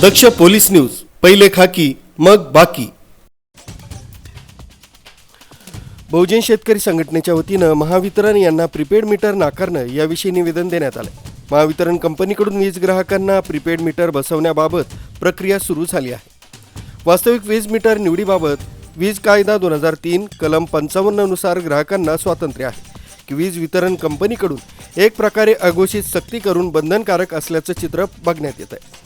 दक्ष police news पहिले खाकी मग बाकी. बहुजन शेतकरी संघटनेच्या वतीनं महावितरण यांना प्रीपेड मीटर नाकारणं याविषयी निवेदन देण्यात आलं महावितरण कंपनीकडून वीज ग्राहकांना प्रीपेड मीटर बसवण्याबाबत प्रक्रिया सुरू झाली आहे. वास्तविक वीज मीटर निवडीबाबत वीज कायदा दोन हजार तीन कलम पंचावन्ननुसार ग्राहकांना स्वातंत्र्य आहे. की वीज वितरण कंपनीकडून एक प्रकारे अघोषित सक्ती करून बंधनकारक असल्याचं चित्र बघण्यात येत आहे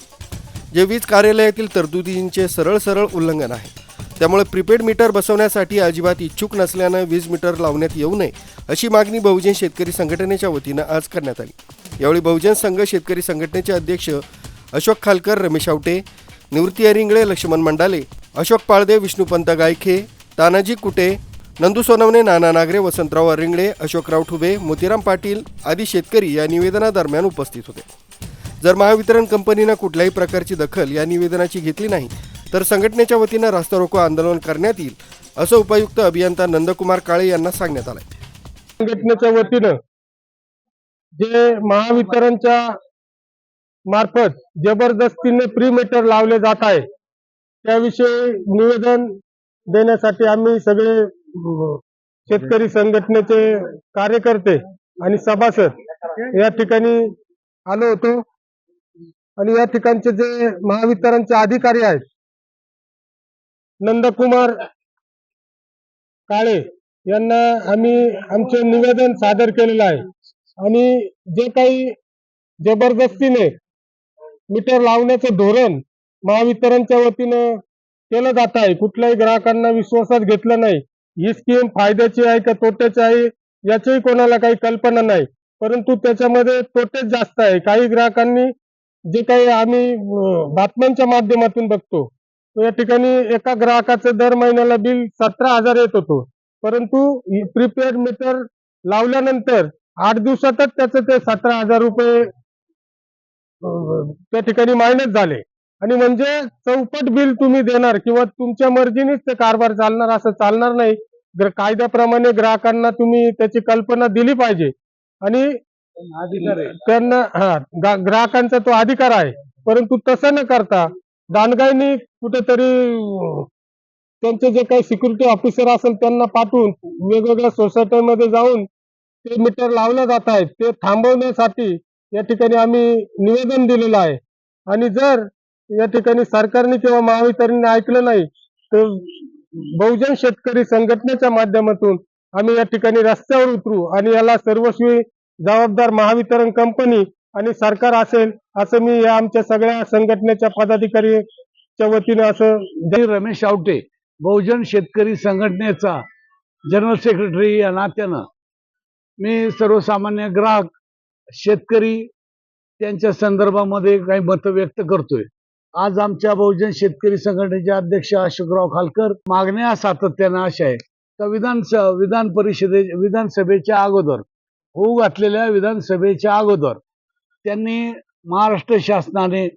जे वीज कार्यालयातील तरतुदींचे सरळ सरळ उल्लंघन आहे. त्यामुळे प्रीपेड मीटर बसवण्यासाठी अजिबात इच्छुक नसल्यानं वीज मीटर लावण्यात येऊ नये अशी मागणी बहुजन शेतकरी संघटनेच्या वतीनं आज करण्यात आली. यावेळी बहुजन संघ शेतकरी संघटनेचे अध्यक्ष अशोक खालकर रमेश आवटे निवृत्ती अरिंगळे लक्ष्मण मंडाले अशोक पाळदे विष्णुपंत गायखे तानाजी कुटे नंदू सोनवणे नाना नागरे वसंतराव अरिंगळे अशोकराव ठुबे मोतीराम पाटील आदी शेतकरी या निवेदनादरम्यान उपस्थित होते. जर महावितरण कंपनीनं कुठल्याही प्रकारची दखल या निवेदनाची घेतली नाही तर संघटनेच्या वतीनं रास्ता रोको आंदोलन करण्यात येईल असं उपायुक्त अभियंता नंदकुमार काळे यांना सांगण्यात आलंय. संघटनेच्या वतीनं जे महावितरणच्या मार्फत जबरदस्तीने प्री मीटर लावले जात आहे त्याविषयी निवेदन देण्यासाठी आम्ही सगळे शेतकरी संघटनेचे कार्यकर्ते आणि सभासद या ठिकाणी आलो होतो. आणि या ठिकाणचे जे महावितरणचे अधिकारी आहेत नंदकुमार काळे यांना आम्ही आमचे निवेदन सादर केलेलं आहे. आणि जे काही जबरदस्तीने मीटर लावण्याचं धोरण महावितरणच्या वतीनं केलं जात आहे कुठल्याही ग्राहकांना विश्वासात घेतलं नाही. ही स्कीम फायद्याची आहे का तोट्याची आहे याचीही कोणाला काही कल्पना नाही. परंतु त्याच्यामध्ये तोटेच जास्त आहे. काही ग्राहकांनी जे काही आम्ही बातम्यांच्या माध्यमातून बघतो या ठिकाणी एका ग्राहकाचं दर महिन्याला बिल सतरा हजार येत होतो. परंतु प्रीपेड मीटर लावल्यानंतर आठ दिवसातच त्याचं ते सतरा हजार रुपये त्या ठिकाणी मायनस झाले. आणि म्हणजे चौपट बिल तुम्ही देणार किंवा तुमच्या मर्जीनेच ते कारभार चालणार असं चालणार नाही. कायद्याप्रमाणे ग्राहकांना तुम्ही त्याची कल्पना दिली पाहिजे. आणि त्यांना हा ग्राहकांचा तो अधिकार आहे. परंतु तसं न करता दानगाईनी कुठेतरी त्यांचे जे काही सिक्युरिटी ऑफिसर असेल त्यांना पाठवून वेगवेगळ्या सोसायट्यांमध्ये जाऊन ते मीटर लावले जात आहेत ते थांबवण्यासाठी या ठिकाणी आम्ही निवेदन दिलेलं आहे. आणि जर या ठिकाणी सरकारने किंवा महावितरणने ऐकलं नाही तर बहुजन शेतकरी संघटनेच्या माध्यमातून आम्ही या ठिकाणी रस्त्यावर उतरू आणि याला सर्वस्वी जबाबदार महावितरण कंपनी आणि सरकार असेल असं मी या आमच्या सगळ्या संघटनेच्या पदाधिकारीच्या वतीने असं रमेश आवटे बहुजन शेतकरी संघटनेचा जनरल सेक्रेटरी या नात्यानं. मी सर्वसामान्य ग्राहक शेतकरी त्यांच्या संदर्भामध्ये काही मतं व्यक्त करतोय. आज आमच्या बहुजन शेतकरी संघटनेचे अध्यक्ष अशोकराव खालकर मागण्या सातत्यानं अशा आहे तर विधान विधान परिषदे विधानसभेच्या अगोदर होऊ घातलेल्या विधानसभेच्या अगोदर त्यांनी महाराष्ट्र शासनाने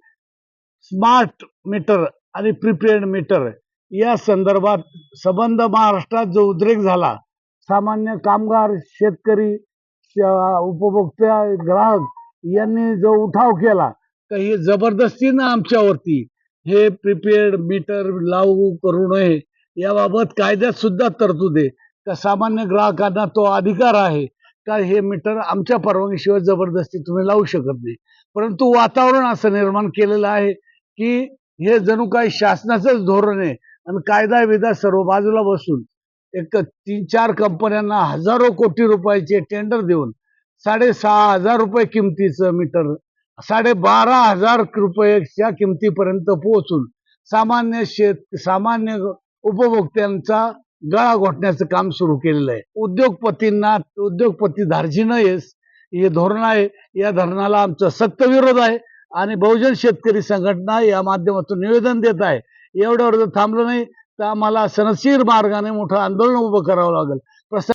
स्मार्ट मीटर आणि प्रीपेड मीटर या संदर्भात संबंध महाराष्ट्रात जो उद्रेक झाला सामान्य कामगार शेतकरी श- उपभोक्ता ग्राहक यांनी जो उठाव केला तर हे जबरदस्तीनं आमच्यावरती? हे प्रीपेड मीटर लागू करू नये याबाबत कायद्यात सुद्धा तरतूद आहे. का सामान्य ग्राहकांना तो अधिकार आहे. का हे मीटर आमच्या परवानगीशिवाय जबरदस्ती तुम्ही लावू शकत नाही. परंतु वातावरण असं निर्माण केलेलं आहे की हे जणू काही शासनाचंच धोरण आहे आणि कायदा विदा सर्व बाजूला बसून एक तीन चार कंपन्यांना हजारो कोटी रुपयाचे टेंडर देऊन साडेसहा हजार रुपये किमतीचं मीटर साडेबारा हजार रुपयाच्या किमतीपर्यंत पोहोचून सामान्य शेत सामान्य उपभोक्त्यांचा गळा घोटण्याचं काम सुरू केलेलं आहे. उद्योगपतींना उद्योगपती धार्जिन हे धोरण आहे. या धोरणाला आमचा सक्त विरोध आहे. आणि बहुजन शेतकरी संघटना या माध्यमातून निवेदन देत आहे. एवढ्यावर जर थांबलं नाही तर आम्हाला सनशीर मार्गाने मोठं आंदोलन उभं करावं लागेल. प्रसा